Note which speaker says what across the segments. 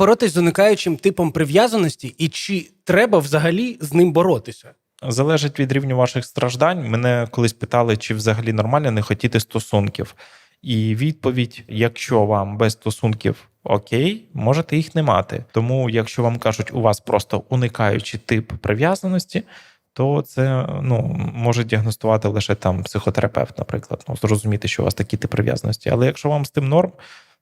Speaker 1: боротись з уникаючим типом прив'язаності, і чи треба взагалі з ним боротися?
Speaker 2: Залежить від рівню ваших страждань. Мене колись питали, чи взагалі нормально не хотіти стосунків. І відповідь: якщо вам без стосунків окей, можете їх не мати. Тому, якщо вам кажуть, у вас просто уникаючий тип прив'язаності, то це ну може діагностувати лише там психотерапевт, наприклад, ну зрозуміти, що у вас такий тип прив'язаності. Але якщо вам з тим норм,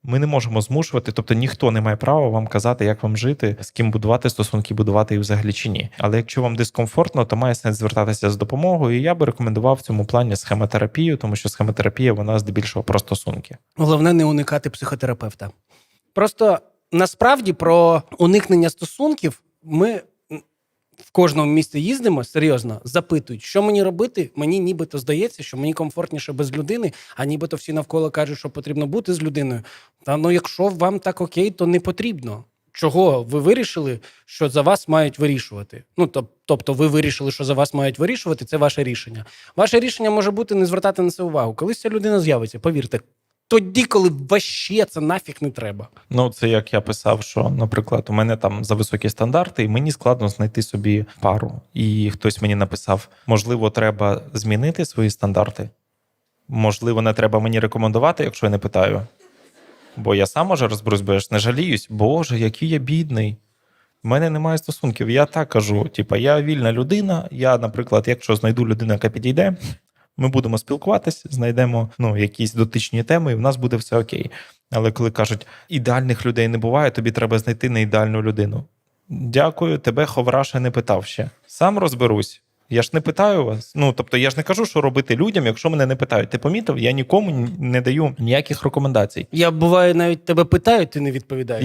Speaker 2: ми не можемо змушувати, тобто ніхто не має права вам казати, як вам жити, з ким будувати стосунки, будувати їх взагалі чи ні. Але якщо вам дискомфортно, то має сенс звертатися з допомогою. І я би рекомендував в цьому плані схемотерапію, тому що схемотерапія вона здебільшого про стосунки.
Speaker 1: Головне не уникати психотерапевта. Просто насправді про уникнення стосунків ми в кожному місці їздимо серйозно, запитують, що мені робити. Мені нібито здається, що мені комфортніше без людини, а нібито всі навколо кажуть, що потрібно бути з людиною. Та ну, якщо вам так окей, то не потрібно. Чого ви вирішили, що за вас мають вирішувати? Ну тобто, ви вирішили, що за вас мають вирішувати, це ваше рішення. Ваше рішення може бути не звертати на це увагу. Колись ця людина з'явиться, повірте, тоді, коли ваще це нафіг не треба.
Speaker 2: Ну, це як я писав, що, наприклад, у мене там за високі стандарти, і мені складно знайти собі пару. І хтось мені написав: можливо, треба змінити свої стандарти. Можливо, не треба мені рекомендувати, якщо я не питаю. Бо я сам може розберусь, бо я ж не жаліюсь. Боже, який я бідний. У мене немає стосунків. Я так кажу: типа, я вільна людина. Я, наприклад, якщо знайду людину, яка підійде, ми будемо спілкуватись, знайдемо ну, якісь дотичні теми, і в нас буде все окей. Але коли кажуть, ідеальних людей не буває, тобі треба знайти не ідеальну людину. Дякую, тебе Ховраша не питав ще. Сам розберусь. Я ж не питаю вас. Ну тобто, я ж не кажу, що робити людям, якщо мене не питають. Ти помітив? Я нікому не даю ніяких рекомендацій.
Speaker 1: Я буває навіть тебе питаю, ти не відповідаєш.